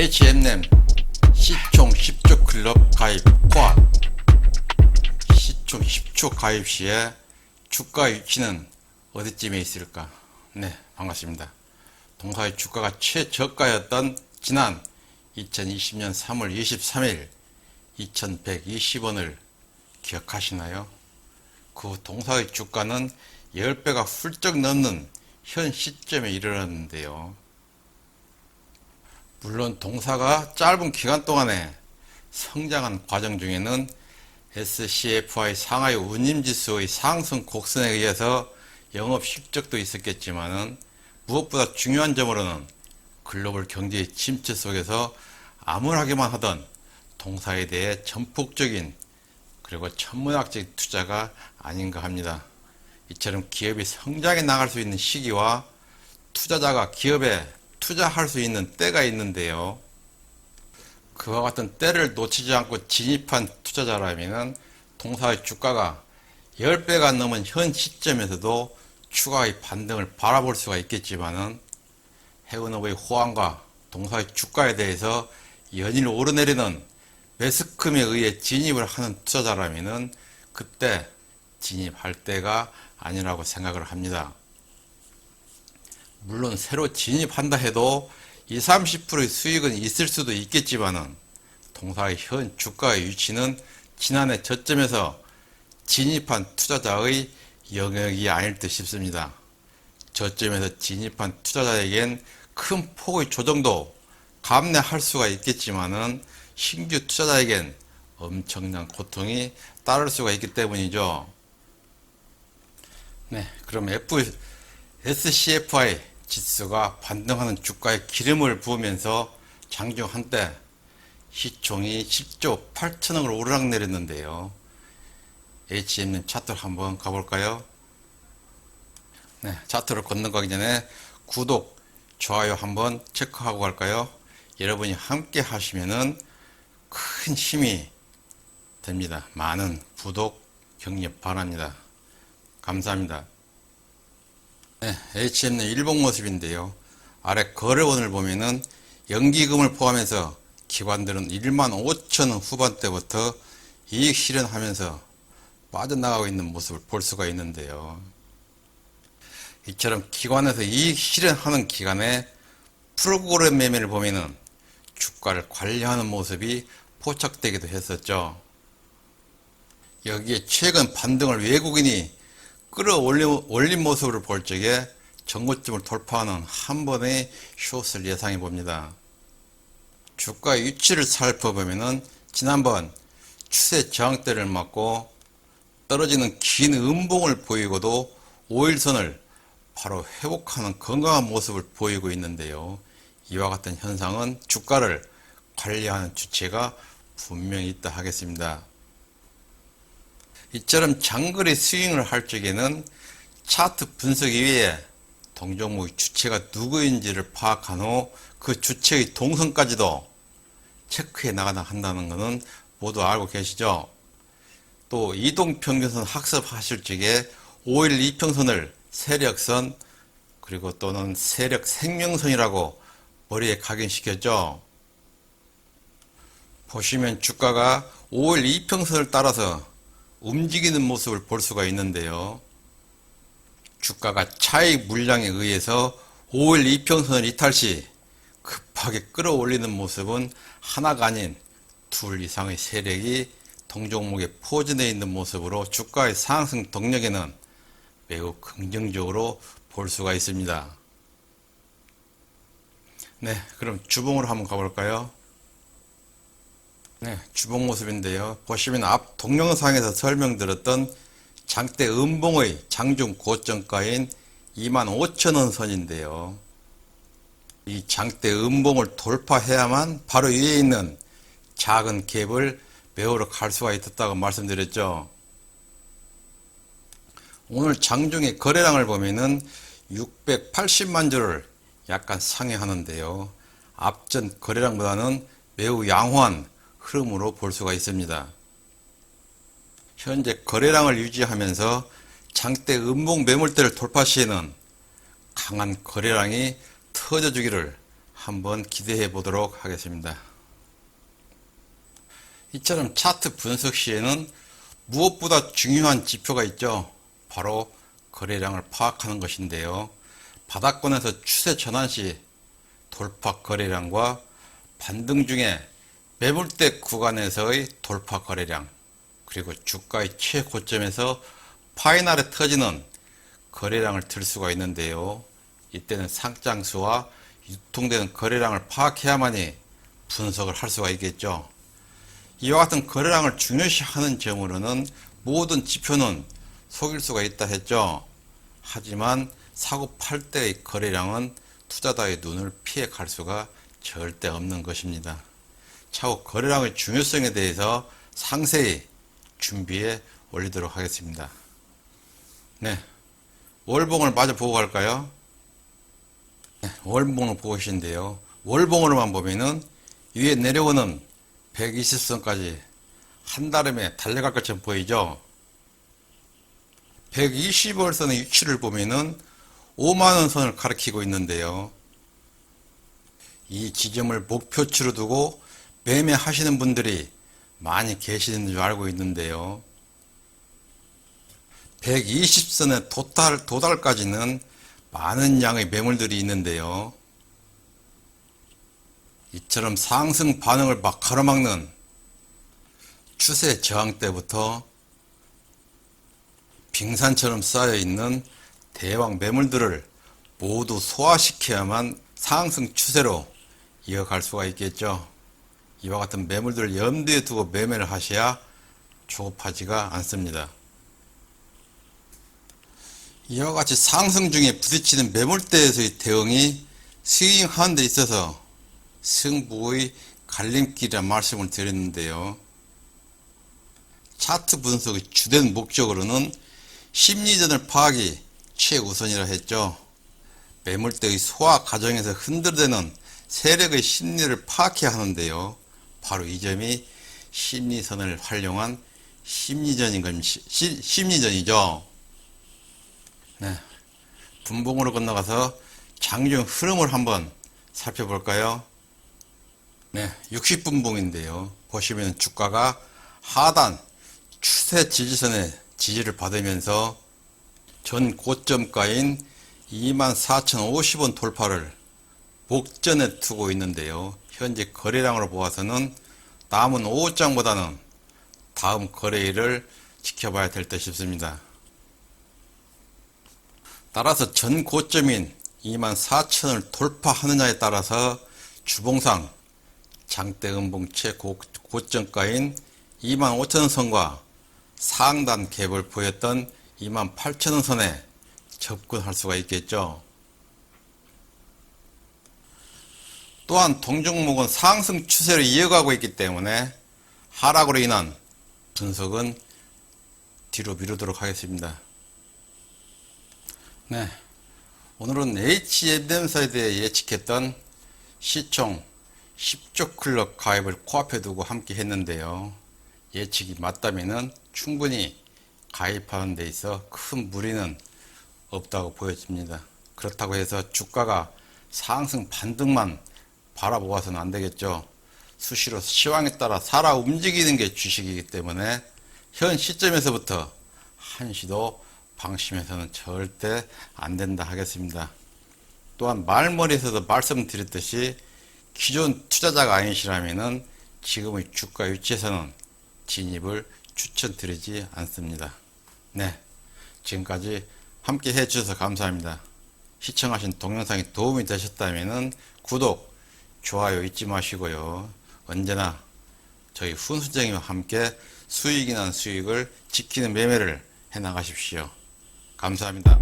H&M 시총 10조 클럽 가입 코앞 시총 10조 가입 시에 주가 위치는 어디쯤에 있을까? 네, 반갑습니다. 동사의 주가가 최저가였던 지난 2020년 3월 23일 2120원을 기억하시나요? 그 동사의 주가는 10배가 훌쩍 넘는 현 시점에 이르렀는데요. 물론 동사가 짧은 기간 동안에 성장한 과정 중에는 SCFI 상하이 운임지수의 상승 곡선에 의해서 영업 실적도 있었겠지만은 무엇보다 중요한 점으로는 글로벌 경제의 침체 속에서 암울하게만 하던 동사에 대해 전폭적인 그리고 천문학적인 투자가 아닌가 합니다. 이처럼 기업이 성장해 나갈 수 있는 시기와 투자자가 기업에 투자할 수 있는 때가 있는데요. 그와 같은 때를 놓치지 않고 진입한 투자자라면 동사의 주가가 10배가 넘은 현 시점에서도 추가의 반등을 바라볼 수가 있겠지만은 해운업의 호황과 동사의 주가에 대해서 연일 오르내리는 매스컴에 의해 진입을 하는 투자자라면은 그때 진입할 때가 아니라고 생각을 합니다. 물론 새로 진입한다 해도 20, 30%의 수익은 있을 수도 있겠지만은 동사의 현 주가의 위치는 지난해 저점에서 진입한 투자자의 영역이 아닐 듯 싶습니다. 저점에서 진입한 투자자에겐 큰 폭의 조정도 감내할 수가 있겠지만은 신규 투자자에겐 엄청난 고통이 따를 수가 있기 때문이죠. 네, 그럼 F, SCFI 지수가 반등하는 주가에 기름을 부으면서 장중 한때 시총이 10조 8천억을 오르락내렸는데요. HM님 차트를 한번 가볼까요? 네, 차트를 건너가기 전에 구독, 좋아요 한번 체크하고 갈까요? 여러분이 함께 하시면은 큰 힘이 됩니다. 많은 구독, 격려 바랍니다. 감사합니다. 네, H&M 일본 모습인데요. 아래 거래원을 보면은 연기금을 포함해서 기관들은 1만 5천 원 후반대부터 이익 실현하면서 빠져나가고 있는 모습을 볼 수가 있는데요. 이처럼 기관에서 이익 실현하는 기간에 프로그램 매매를 보면은 주가를 관리하는 모습이 포착되기도 했었죠. 여기에 최근 반등을 외국인이 끌어올린 모습을 볼 적에 정고점을 돌파하는 한 번의 숏을 예상해 봅니다. 주가 위치를 살펴보면은 지난번 추세 저항대를 맞고 떨어지는 긴 음봉을 보이고도 5일선을 바로 회복하는 건강한 모습을 보이고 있는데요. 이와 같은 현상은 주가를 관리하는 주체가 분명히 있다 하겠습니다. 이처럼 장거리 스윙을 할 적에는 차트 분석 이외에 동종목의 주체가 누구인지를 파악한 후 그 주체의 동선까지도 체크해 나가야 한다는 것은 모두 알고 계시죠? 또 이동평균선 학습하실 적에 5일 이평선을 세력선 그리고 또는 세력 생명선이라고 머리에 각인시켰죠? 보시면 주가가 5일 이평선을 따라서 움직이는 모습을 볼 수가 있는데요. 주가가 차익 물량에 의해서 5일 이평선을 이탈 시 급하게 끌어올리는 모습은 하나가 아닌 둘 이상의 세력이 동종목에 포진되어 있는 모습으로 주가의 상승 동력에는 매우 긍정적으로 볼 수가 있습니다. 네, 그럼 주봉으로 한번 가볼까요? 네, 주봉 모습인데요. 보시면 앞 동영상에서 설명드렸던 장대 음봉의 장중 고점가인 25,000원 선인데요. 이 장대 음봉을 돌파해야만 바로 위에 있는 작은 갭을 메우러 갈 수가 있었다고 말씀드렸죠. 오늘 장중의 거래량을 보면은 680만 주를 약간 상회하는데요. 앞전 거래량보다는 매우 양호한 흐름으로 볼 수가 있습니다. 현재 거래량을 유지하면서 장대 음봉 매물대를 돌파 시에는 강한 거래량이 터져주기를 한번 기대해 보도록 하겠습니다. 이처럼 차트 분석 시에는 무엇보다 중요한 지표가 있죠. 바로 거래량을 파악하는 것인데요. 바닥권에서 추세 전환 시 돌파 거래량과 반등 중에 매물대 구간에서의 돌파 거래량 그리고 주가의 최고점에서 파이널에 터지는 거래량을 들 수가 있는데요. 이때는 상장수와 유통되는 거래량을 파악해야만이 분석을 할 수가 있겠죠. 이와 같은 거래량을 중요시하는 점으로는 모든 지표는 속일 수가 있다 했죠. 하지만 사고 팔 때의 거래량은 투자자의 눈을 피해 갈 수가 절대 없는 것입니다. 차후 거래량의 중요성에 대해서 상세히 준비해 올리도록 하겠습니다. 네. 월봉을 마저 보고 갈까요? 네, 월봉을 보고 계신데요. 월봉으로만 보면은 위에 내려오는 120선까지 한 달음에 달려갈 것처럼 보이죠? 120월선의 위치를 보면은 5만원 선을 가리키고 있는데요. 이 지점을 목표치로 두고 매매하시는 분들이 많이 계시는 줄 알고 있는데요. 120선의 도달, 도달까지는 많은 양의 매물들이 있는데요. 이처럼 상승 반응을 막 가로막는 추세 저항 때부터 빙산처럼 쌓여 있는 대왕 매물들을 모두 소화시켜야만 상승 추세로 이어갈 수가 있겠죠. 이와 같은 매물들을 염두에 두고 매매를 하셔야 조급하지가 않습니다. 이와 같이 상승 중에 부딪히는 매물대에서의 대응이 스윙하는 데 있어서 승부의 갈림길이라 말씀을 드렸는데요. 차트 분석의 주된 목적으로는 심리전을 파악이 최우선이라 했죠. 매물대의 소화 과정에서 흔들대는 세력의 심리를 파악해야 하는데요. 바로 이 점이 심리선을 활용한 심리전인 것, 시, 심리전이죠. 네. 분봉으로 건너가서 장중 흐름을 한번 살펴볼까요? 네, 60분봉인데요. 보시면 주가가 하단 추세 지지선에 지지를 받으면서 전 고점가인 24,050원 돌파를 목전에 두고 있는데요. 현재 거래량으로 보아서는 남은 5장보다는 다음 거래일을 지켜봐야 될 듯 싶습니다. 따라서 전 고점인 24,000을 돌파하느냐에 따라서 주봉상 장대 음봉 최고 고점가인 25,000원 선과 상단 갭을 보였던 28,000원 선에 접근할 수가 있겠죠. 또한 동종목은 상승 추세를 이어가고 있기 때문에 하락으로 인한 분석은 뒤로 미루도록 하겠습니다. 네. 오늘은 HMM사에 대해 예측했던 시총 10조 클럽 가입을 코앞에 두고 함께 했는데요. 예측이 맞다면 충분히 가입하는 데 있어 큰 무리는 없다고 보여집니다. 그렇다고 해서 주가가 상승 반등만 바라보아서는 안 되겠죠. 수시로 시황에 따라 살아 움직이는 게 주식이기 때문에 현 시점에서부터 한시도 방심해서는 절대 안 된다 하겠습니다. 또한 말머리에서도 말씀드렸듯이 기존 투자자가 아니시라면은 지금의 주가 위치에서는 진입을 추천드리지 않습니다. 네. 지금까지 함께 해주셔서 감사합니다. 시청하신 동영상이 도움이 되셨다면 구독, 좋아요 잊지 마시고요. 언제나 저희 훈수쟁이와 함께 수익이 난 수익을 지키는 매매를 해 나가십시오. 감사합니다.